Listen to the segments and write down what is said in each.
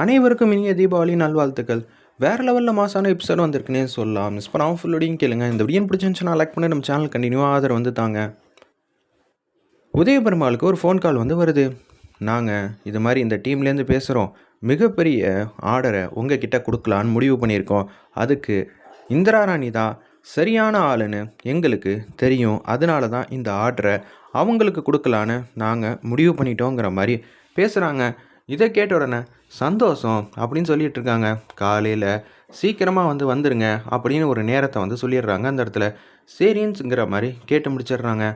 அனைவருக்கும் இனிய தீபாவளி நல்வாழ்த்துக்கள். வேறு லெவலில் மாசான எபிசோட் வந்திருக்குன்னே சொல்லலாம். மிஸ் பண்ணாமல் ஃபுல்லோடையும் கேளுங்க. இந்த வீடியோ பிடிச்சிருந்துச்சுன்னா லைக் பண்ணி நம்ம சேனல் கண்டினியூவாக ஆதரவு வந்து தாங்க. உதய பெருமாளுக்கு ஒரு ஃபோன் கால் வந்து வருது. நாங்கள் இது மாதிரி இந்த டீம்லேருந்து பேசுகிறோம் மிகப்பெரிய ஆர்டரை உங்கள் கிட்டே கொடுக்கலான்னு முடிவு பண்ணியிருக்கோம். அதுக்கு இந்திரா ராணி தான் சரியான ஆளுன்னு எங்களுக்கு தெரியும். அதனால தான் இந்த ஆர்டரை அவங்களுக்கு கொடுக்கலான்னு நாங்கள் முடிவு பண்ணிட்டோங்கிற மாதிரி பேசுகிறாங்க இதை கேட்ட உடனே சந்தோஷம் அப்படின்னு சொல்லிட்டு இருக்காங்க. காலையில் சீக்கிரமாக வந்து வந்துடுங்க அப்படின்னு ஒரு நேரத்தை வந்து சொல்லிடுறாங்க அந்த இடத்துல. சரின்ஸுங்கிற மாதிரி கேட்டு முடிச்சிடுறாங்க.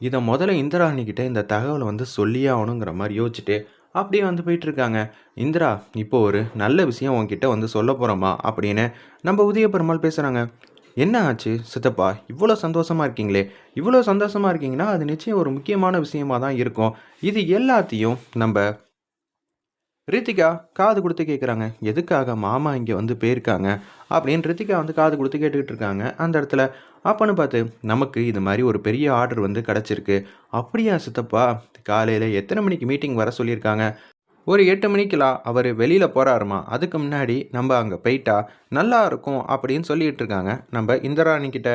இதை முதல்ல இந்திராணிக்கிட்ட இந்த தகவலை வந்து சொல்லியே ஆகணுங்கிற மாதிரி யோசிச்சுட்டு அப்படியே வந்து போயிட்டுருக்காங்க இந்திரா இப்போ ஒரு நல்ல விஷயம் உங்ககிட்ட வந்து சொல்ல போகிறோமா அப்படின்னு நம்ம உதய பெருமாள் பேசுகிறாங்க என்ன ஆச்சு சித்தப்பா? இவ்வளோ சந்தோஷமாக இருக்கீங்களே. இவ்வளோ சந்தோஷமாக இருக்கீங்கன்னா அது நிச்சயம் ஒரு முக்கியமான விஷயமா தான் இருக்கும். இது எல்லாத்தையும் நம்ம ரித்திகா காது கொடுத்து கேட்குறாங்க எதுக்காக மாமா இங்கே வந்து போயிருக்காங்க? அப்படின்னு ரித்திகா வந்து காது கொடுத்து கேட்டுக்கிட்டு இருக்காங்க. அந்த இடத்துல அப்பன்னு பார்த்து நமக்கு இது மாதிரி ஒரு பெரிய ஆர்டர் வந்து கிடச்சிருக்கு. அப்படியா சித்தப்பா? காலையில் எத்தனை மணிக்கு மீட்டிங் வர சொல்லியிருக்காங்க? ஒரு எட்டு மணிக்கெலாம் அவர் வெளியில் போகிறாருமா அதுக்கு முன்னாடி நம்ம அங்கே போயிட்டா நல்லா இருக்கும் அப்படின்னு சொல்லிகிட்டு இருக்காங்க. நம்ம இந்திராணிக்கிட்ட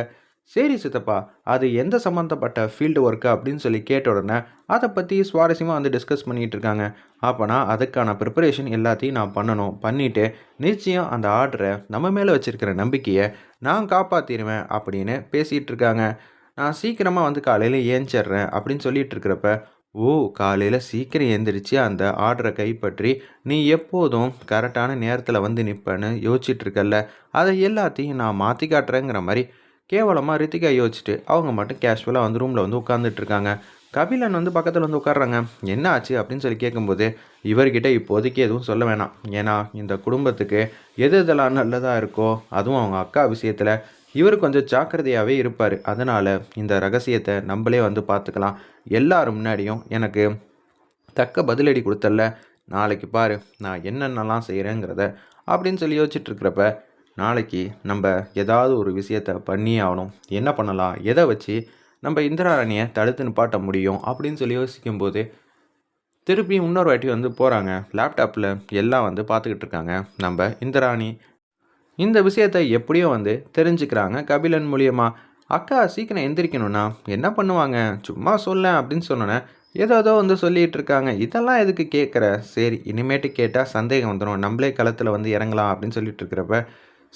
சரி சித்தப்பா அது எந்த சம்மந்தப்பட்ட ஃபீல்டு ஒர்க்கு அப்படின்னு சொல்லி கேட்ட உடனே அதை பற்றி சுவாரஸ்யமாக வந்து டிஸ்கஸ் பண்ணிகிட்டு இருக்காங்க. அப்போனா அதுக்கான ப்ரிப்பரேஷன் எல்லாத்தையும் நான் பண்ணணும். பண்ணிவிட்டு நிச்சயம் அந்த ஆர்டரை நம்ம மேலே வச்சுருக்கிற நம்பிக்கையை நான் காப்பாற்றிடுவேன் அப்படின்னு பேசிகிட்டு இருக்காங்க. நான் சீக்கிரமாக வந்து காலையில் ஏஞ்சிட்றேன் அப்படின்னு சொல்லிட்டு இருக்கிறப்ப ஓ காலையில் சீக்கிரம் எழுந்திரிச்சு அந்த ஆர்டரை கைப்பற்றி நீ எப்போதும் கரெக்டான நேரத்தில் வந்து நிற்பேன்னு யோசிச்சுட்டு இருக்கல்ல. அதை எல்லாத்தையும் நான் மாற்றி காட்டுறேங்கிற மாதிரி கேவலமாக ரித்திகா யோசிச்சுட்டு அவங்க மட்டும் கேஷுவலாக வந்து ரூமில் வந்து உட்காந்துட்டு இருக்காங்க கபிலன் வந்து பக்கத்தில் வந்து உட்காடுறாங்க என்ன ஆச்சு? அப்படின்னு சொல்லி கேட்கும்போது இவர்கிட்ட இப்போதைக்கு எதுவும் சொல்ல வேணாம். ஏன்னா இந்த குடும்பத்துக்கு எது இதெல்லாம் நல்லதாக இருக்கோ அதுவும் அவங்க அக்கா விஷயத்தில் இவர் கொஞ்சம் ஜாக்கிரதையாகவே இருப்பார். அதனால் இந்த ரகசியத்தை நம்மளே வந்து பார்த்துக்கலாம் எல்லாரும் முன்னாடியும் எனக்கு தக்க பதிலடி கொடுத்தல நாளைக்கு பாரு நான் என்னென்னலாம் செய்கிறேங்கிறத அப்படின்னு சொல்லி யோசிச்சுட்டு இருக்கிறப்ப நாளைக்கு நம்ம ஏதாவது ஒரு விஷயத்த பண்ணியே ஆகணும். என்ன பண்ணலாம்? எதை வச்சு நம்ம இந்திராரணியை தடுத்து நிப்பாட்ட முடியும்? அப்படின்னு சொல்லி யோசிக்கும்போது திருப்பி இன்னொரு வாட்டி வந்து போகிறாங்க லேப்டாப்பில் எல்லாம் வந்து பார்த்துக்கிட்டு இருக்காங்க. நம்ம இந்திராணி இந்த விஷயத்தை எப்படியோ வந்து தெரிஞ்சுக்கிறாங்க கபிலன் மூலியமாக அக்கா சீக்கிரம் எந்திரிக்கணும்னா என்ன பண்ணுவாங்க? சும்மா சொல்ல அப்படின்னு சொன்னோன்னே ஏதோ ஏதோ வந்து சொல்லிகிட்டு இருக்காங்க. இதெல்லாம் எதுக்கு கேட்குற? சரி இனிமேட்டு கேட்டால் சந்தேகம் வந்துடும் நம்மளே களத்தில் வந்து இறங்கலாம் அப்படின்னு சொல்லிட்டு இருக்கிறப்ப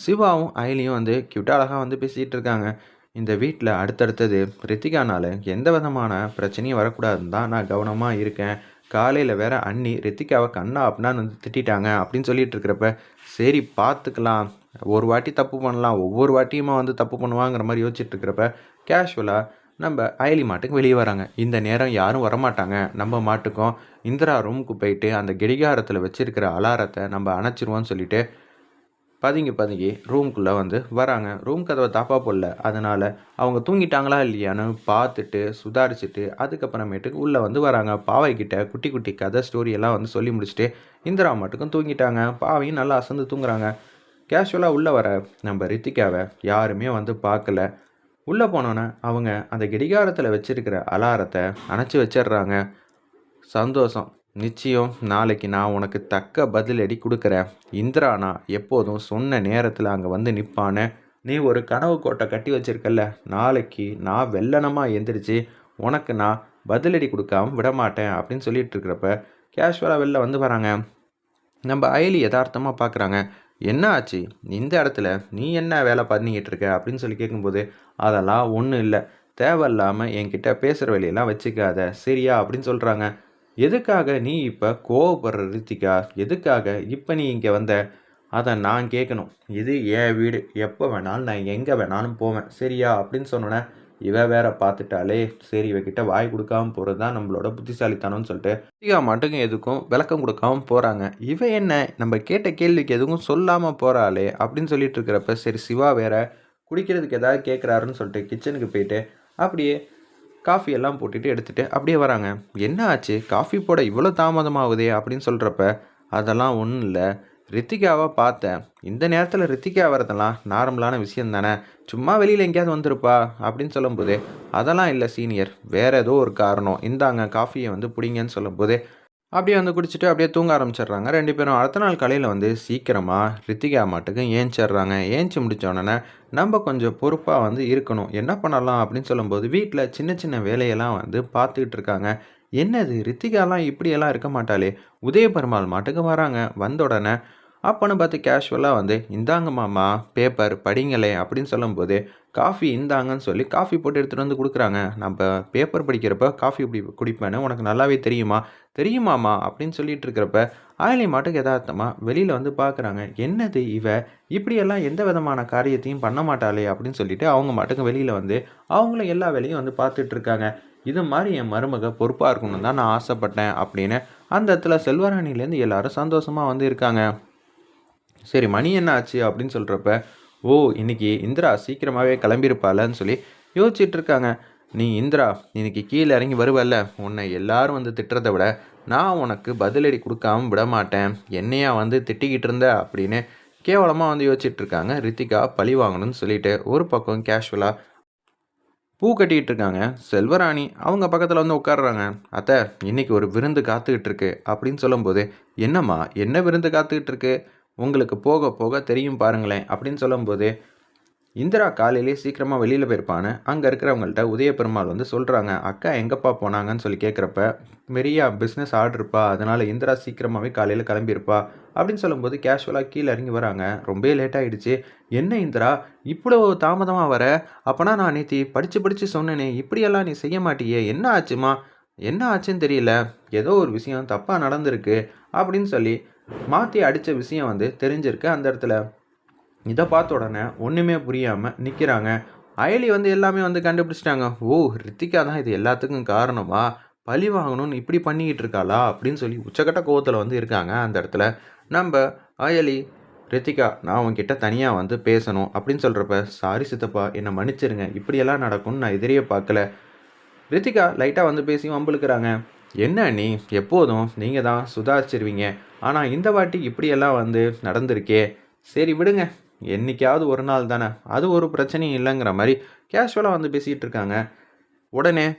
சிவாவும் அயலியும் வந்து கியூட்டாக அழகாக வந்து பேசிகிட்டு இருக்காங்க. இந்த வீட்டில் அடுத்தடுத்தது ரித்திகானால் எந்த விதமான பிரச்சனையும் வரக்கூடாதுன்னு தான் நான் கவனமாக இருக்கேன். காலையில் வேற அண்ணி ரித்திகாவை கண்ணா அப்படின்னா வந்து திட்டாங்க அப்படின்னு சொல்லிட்டு இருக்கிறப்ப சரி பார்த்துக்கலாம் ஒரு வாட்டி தப்பு பண்ணலாம் ஒவ்வொரு வாட்டியுமா வந்து தப்பு பண்ணுவாங்கிற மாதிரி யோசிச்சுட்டு இருக்கிறப்ப கேஷுவலாக நம்ம அயலி மாட்டுக்கு வெளியே வராங்க. இந்த நேரம் யாரும் வரமாட்டாங்க. நம்ம மாட்டுக்கும் இந்திரா ரூமுக்கு போயிட்டு அந்த கெடிகாரத்தில் வச்சுருக்கிற அலாரத்தை நம்ம அணைச்சிருவோம்னு சொல்லிட்டு பதுங்கி பதுங்கி ரூம்குள்ளே வந்து வராங்க. ரூம் கதவை தாப்பாக போடல. அதனால் அவங்க தூங்கிட்டாங்களா இல்லையான்னு பார்த்துட்டு சுதாரிச்சுட்டு அதுக்கப்புறமேட்டுக்கு உள்ளே வந்து வராங்க. பாவைக்கிட்ட குட்டி குட்டி கதை ஸ்டோரியெல்லாம் வந்து சொல்லி முடிச்சுட்டு இந்திரா மட்டுக்கும் தூங்கிட்டாங்க. பாவையும் நல்லா அசந்து தூங்குறாங்க. கேஷுவலாக உள்ளே வர நம்ம ரித்திகாவை யாருமே வந்து பார்க்கல. உள்ளே போனோன்னே அவங்க அந்த கடிகாரத்தில் வச்சுருக்கிற அலாரத்தை அணைச்சி வச்சிடுறாங்க. சந்தோஷம். நிச்சயம் நாளைக்கு நான் உனக்கு தக்க பதிலடி கொடுக்குறேன். இந்திரானா எப்போதும் சொன்ன நேரத்தில் அங்கே வந்து நிற்பானே நீ ஒரு கனவு கோட்டை கட்டி வச்சிருக்கல்ல நாளைக்கு நான் வெள்ளனமாக எந்திரிச்சு உனக்கு நான் பதிலடி கொடுக்காம விடமாட்டேன் அப்படின்னு சொல்லிட்டு இருக்கிறப்ப கேஷுவலாக வெளில வந்து வராங்க. நம்ம அயலி யதார்த்தமாக பார்க்குறாங்க என்ன ஆச்சு? இந்த இடத்துல நீ என்ன வேலை பண்ணிக்கிட்டு இருக்க? அப்படின்னு சொல்லி கேட்கும்போது அதெல்லாம் ஒன்றும் இல்லை. தேவையில்லாமல் என்கிட்ட பேசுகிற வேலையெல்லாம் வச்சுக்காத. சரியா? அப்படின்னு சொல்கிறாங்க எதுக்காக நீ இப்போ கோவப்படுற ரித்திகா? எதுக்காக இப்போ நீ இங்கே வந்த? அதை நான் கேட்கணும் இது என் வீடு. எப்போ வேணாலும் நான் எங்கே வேணாலும் போவேன். சரியா? அப்படின்னு சொன்னோன்னே இவ வேற பார்த்துட்டாலே சரி இவகிட்ட வாய் கொடுக்காம போகிறது தான் நம்மளோட புத்திசாலித்தனம்னு சொல்லிட்டு ரித்திகா மட்டும் எதுக்கும் விளக்கம் கொடுக்காம போகிறாங்க இவ என்ன? நம்ம கேட்ட கேள்விக்கு எதுவும் சொல்லாமல் போகிறாளே அப்படின்னு சொல்லிட்டு இருக்கிறப்ப சரி சிவா வேற குடிக்கிறதுக்கு ஏதாவது கேட்குறாருன்னு சொல்லிட்டு கிச்சனுக்கு போயிட்டு அப்படியே காஃபி எல்லாம் போட்டுட்டு எடுத்துகிட்டு அப்படியே வராங்க. என்ன ஆச்சு? காஃபி போட இவ்வளோ தாமதமாகுதே? அப்படின்னு சொல்கிறப்ப அதெல்லாம் ஒன்றும் இல்லை. ரித்திகாவை பார்த்தேன். இந்த நேரத்தில் ரித்திகா வரதெல்லாம் நார்மலான விஷயம் தானே. சும்மா வெளியில் எங்கேயாவது வந்திருப்பா? அப்படின்னு சொல்லும்போது அதெல்லாம் இல்லை சீனியர். வேறு ஏதோ ஒரு காரணம். இந்தாங்க காஃபியை வந்து பிடிங்கன்னு சொல்லும்போது அப்படியே வந்து குடிச்சிட்டு அப்படியே தூங்க ஆரம்பிச்சிடுறாங்க. ரெண்டு பேரும் அடுத்த நாள் காலையில் வந்து சீக்கிரமாக ரித்திகா மாட்டுக்கு ஏஞ்சிடுறாங்க. ஏஞ்சி முடித்தோடனே உடனே நம்ம கொஞ்சம் பொறுப்பாக வந்து இருக்கணும். என்ன பண்ணலாம் அப்படின்னு சொல்லும்போது வீட்டில் சின்ன சின்ன வேலையெல்லாம் வந்து பார்த்துக்கிட்டு இருக்காங்க. என்னது? ரித்திகாலாம் இப்படியெல்லாம் இருக்க மாட்டாளே. உதயபெருமாள் மாட்டுக்கு வராங்க. வந்த உடனே அப்போன்னு பார்த்து கேஷுவலாக வந்து இந்தாங்க மாமா பேப்பர் படிங்களே அப்படின்னு சொல்லும்போது காஃபி இந்தாங்கன்னு சொல்லி காஃபி போட்டு எடுத்துகிட்டு வந்து கொடுக்குறாங்க. நம்ம பேப்பர் படிக்கிறப்ப காஃபி இப்படி குடிப்பேன்னு உனக்கு நல்லாவே தெரியுமா? தெரியுமாமா அப்படின்னு சொல்லிட்டு இருக்கிறப்ப ஆயிலி மாட்டுக்கு யதார்த்தமாக வெளியில் வந்து பார்க்குறாங்க என்னது இவ? இப்படியெல்லாம் எந்த விதமான காரியத்தையும் பண்ண மாட்டாளே அப்படின்னு சொல்லிட்டு அவங்க மாட்டுக்கு வெளியில் வந்து அவங்களும் எல்லா வேலையும் வந்து பார்த்துட்டு இருக்காங்க. இது மாதிரி என் மருமக பொறுப்பாக இருக்கணும்னு தான் நான் ஆசைப்பட்டேன் அப்படின்னு அந்த இடத்துல செல்வராணிலேருந்து எல்லாரும் சந்தோஷமாக வந்து இருக்காங்க. சரி மணி என்ன ஆச்சு அப்படின்னு சொல்கிறப்ப ஓ இன்னைக்கு இந்திரா சீக்கிரமாகவே கிளம்பியிருப்பாளன்னு சொல்லி யோசிச்சுட்டு இருக்காங்க. நீ இந்திரா இன்னைக்கு கீழே இறங்கி வருவல்ல. உன்னை எல்லாரும் வந்து திட்டுறதை விட நான் உனக்கு பதிலடி கொடுக்காம விட மாட்டேன் என்னையா வந்து திட்டிக்கிட்டு இருந்த அப்படின்னு கேவலமாக வந்து யோசிச்சுட்டு இருக்காங்க. ரித்திகா பழி வாங்கணும்னு சொல்லிட்டு ஒரு பக்கம் கேஷுவலாக பூ கட்டிக்கிட்டு இருக்காங்க. செல்வராணி அவங்க பக்கத்தில் வந்து உட்காடுறாங்க அத்தை இன்னைக்கு ஒரு விருந்து காத்துக்கிட்டு இருக்கு அப்படின்னு சொல்லும்போது என்னம்மா என்ன விருந்து காத்துக்கிட்டு இருக்கு? உங்களுக்கு போக போக தெரியும் பாருங்களேன் அப்படின்னு சொல்லும்போது இந்திரா காலையிலே சீக்கிரமாக வெளியில் போயிருப்பானு அங்கே இருக்கிறவங்கள்ட்ட உதயபெருமாள் வந்து சொல்கிறாங்க அக்கா எங்கப்பா போனாங்கன்னு சொல்லி கேட்குறப்ப பெரிய பிஸ்னஸ் ஆர்டர்ப்பா அதனால் இந்திரா சீக்கிரமாகவே காலையில் கிளம்பியிருப்பா அப்படின்னு சொல்லும்போது கேஷுவலாக கீழே இறங்கி வராங்க. ரொம்ப லேட் ஆகிடுச்சு என்ன இந்திரா இவ்வளோ தாமதமாக வர? அப்போனா நான் நேற்றி படித்து படித்து சொன்னேனே இப்படியெல்லாம் நீ செய்ய மாட்டியே என்ன ஆச்சுமா? என்ன ஆச்சுன்னு தெரியல. ஏதோ ஒரு விஷயம் தப்பாக நடந்திருக்கு அப்படின்னு சொல்லி மாற்றி அடித்த விஷயம் வந்து தெரிஞ்சிருக்கு. அந்த இடத்துல இதை பார்த்த உடனே ஒன்றுமே புரியாமல் நிற்கிறாங்க அயலி வந்து எல்லாமே வந்து கண்டுபிடிச்சிட்டாங்க. ஓ ரித்திகா தான் இது எல்லாத்துக்கும் காரணமா? பழி வாங்கணும்னு இப்படி பண்ணிக்கிட்டு இருக்காளா? அப்படின்னு சொல்லி உச்சக்கட்ட கோவத்தில் வந்து இருக்காங்க அந்த இடத்துல. நம்ம அயலி ரித்திகா நான் உங்ககிட்ட தனியாக வந்து பேசணும் அப்படின்னு சொல்கிறப்ப சாரி சித்தப்பா என்னை மன்னிச்சிருங்க. இப்படியெல்லாம் நடக்கும்னு நான் எதிரியே பார்க்கல. ரித்திகா லைட்டாக வந்து பேசி வம்புழுக்கிறாங்க. என்ன நீ எப்போதும் நீங்கள் தான் சுதாரிச்சிருவீங்க. ஆனால் இந்த வாட்டி இப்படியெல்லாம் வந்து நடந்திருக்கே. சரி விடுங்க. என்றைக்காவது ஒரு நாள் தானே. அது ஒரு பிரச்சனையும் இல்லைங்கிற மாதிரி கேஷுவலாக வந்து பேசிகிட்டு இருக்காங்க. உடனே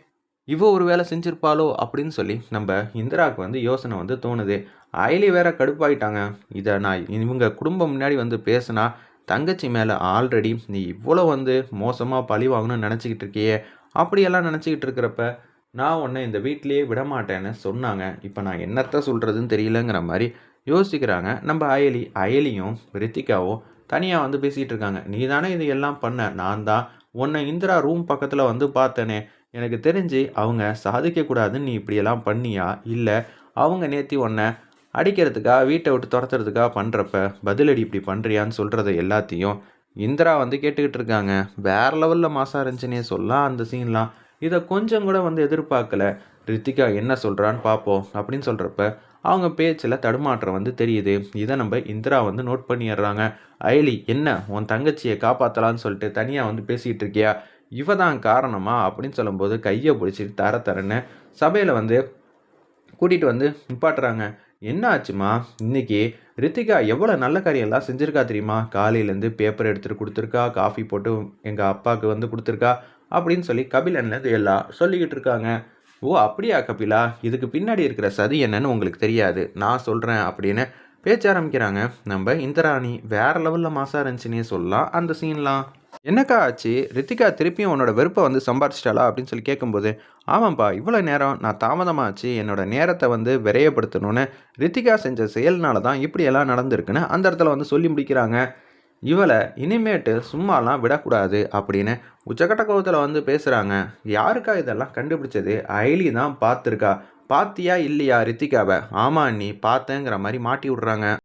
இவ ஒரு வேலை செஞ்சுருப்பாளோ? அப்படின்னு சொல்லி நம்ம இந்திராவுக்கு வந்து யோசனை வந்து தோணுது. அயலி வேற கடுப்பாயிட்டாங்க. இதை நான் இவங்க குடும்பம் முன்னாடி வந்து பேசினா தங்கச்சி மேலே ஆல்ரெடி நீ இவ்வளோ வந்து மோசமாக பழி வாங்கணும்னு நினச்சிக்கிட்டு இருக்கியே. அப்படியெல்லாம் நினச்சிக்கிட்டு இருக்கிறப்ப நான் உன்னை இந்த வீட்லேயே விட மாட்டேன்னு சொன்னாங்க. இப்போ நான் என்னத்த சொல்கிறதுன்னு தெரியலங்கிற மாதிரி யோசிக்கிறாங்க. நம்ம அயலி அயலியும் ரித்திகாவும் தனியாக வந்து பேசிகிட்டு இருக்காங்க. நீ தானே இது எல்லாம் பண்ண? நான் தான் உன்னை இந்திரா ரூம் பக்கத்தில் வந்து பார்த்தனே. எனக்கு தெரிஞ்சு அவங்க சாதிக்கக்கூடாதுன்னு நீ இப்படியெல்லாம் பண்ணியா? இல்லை அவங்க நேற்றி உன்னை அடிக்கிறதுக்காக வீட்டை விட்டு துரத்துறதுக்காக பண்ணுறப்ப பதிலடி இப்படி பண்ணுறியான்னு சொல்கிறத எல்லாத்தையும் இந்திரா வந்து கேட்டுக்கிட்டு இருக்காங்க. வேறு லெவலில் மாசாக இருந்துச்சுன்னே சொல்லலாம் அந்த சீன்லாம் இதை கொஞ்சம் கூட வந்து எதிர்பார்க்கல. ரித்திகா என்ன சொல்கிறான்னு பார்ப்போம் அப்படின்னு சொல்கிறப்ப அவங்க பேச்சில் தடுமாற்றம் வந்து தெரியுது. இதை நம்ம இந்திரா வந்து நோட் பண்ணிடுறாங்க. அயலி என்ன உன் தங்கச்சியை காப்பாற்றலான்னு சொல்லிட்டு தனியாக வந்து பேசிகிட்டு இருக்கியா? இவ தான் காரணமா? அப்படின்னு சொல்லும்போது கையை பிடிச்சிட்டு தர தரன்னு சபையில் வந்து கூட்டிகிட்டு வந்து நிப்பாட்டுறாங்க. என்ன ஆச்சுமா இன்னைக்கு ரித்திகா எவ்வளோ நல்ல காரியெல்லாம் செஞ்சுருக்கா தெரியுமா? காலையிலேருந்து பேப்பர் எடுத்துகிட்டு கொடுத்துருக்கா காஃபி போட்டு எங்கள் அப்பாவுக்கு வந்து கொடுத்துருக்கா அப்படின்னு சொல்லி கபிலன்லேருந்து எல்லாம் சொல்லிக்கிட்டு இருக்காங்க. ஓ அப்படியா கபிலா? இதுக்கு பின்னாடி இருக்கிற சதி என்னன்னு உங்களுக்கு தெரியாது. நான் சொல்கிறேன் அப்படின்னு பேச்ச ஆரம்பிக்கிறாங்க. நம்ம இந்திராணி வேறு லெவலில் மாசாக இருந்துச்சுன்னே சொல்லலாம் அந்த சீன்லாம் என்னக்கா ஆச்சு? ரித்திகா திருப்பியும் உன்னோட வெறுப்பை வந்து சம்பாரிச்சிட்டாளா? அப்படின்னு சொல்லி கேட்கும்போது ஆமாம்ப்பா இவ்வளோ நேரம் நான் தாமதமாச்சு என்னோட நேரத்தை வந்து விரையப்படுத்தணும்னு ரித்திகா செஞ்ச செயல்னால தான் இப்படியெல்லாம் நடந்திருக்குன்னு அந்த இடத்துல வந்து சொல்லி முடிக்கிறாங்க. இவளை இனிமேட்டு சும்மாலாம் விடக்கூடாது அப்படின்னு உச்சக்கட்ட கோவத்தில் வந்து பேசுகிறாங்க யாருக்கா இதெல்லாம் கண்டுபிடிச்சது? ஐலி தான் பார்த்துருக்கா. பாத்தியா இல்லையா ரித்திகாவை? ஆமாம் நீ பார்த்தேங்கிற மாதிரி மாட்டி விட்றாங்க.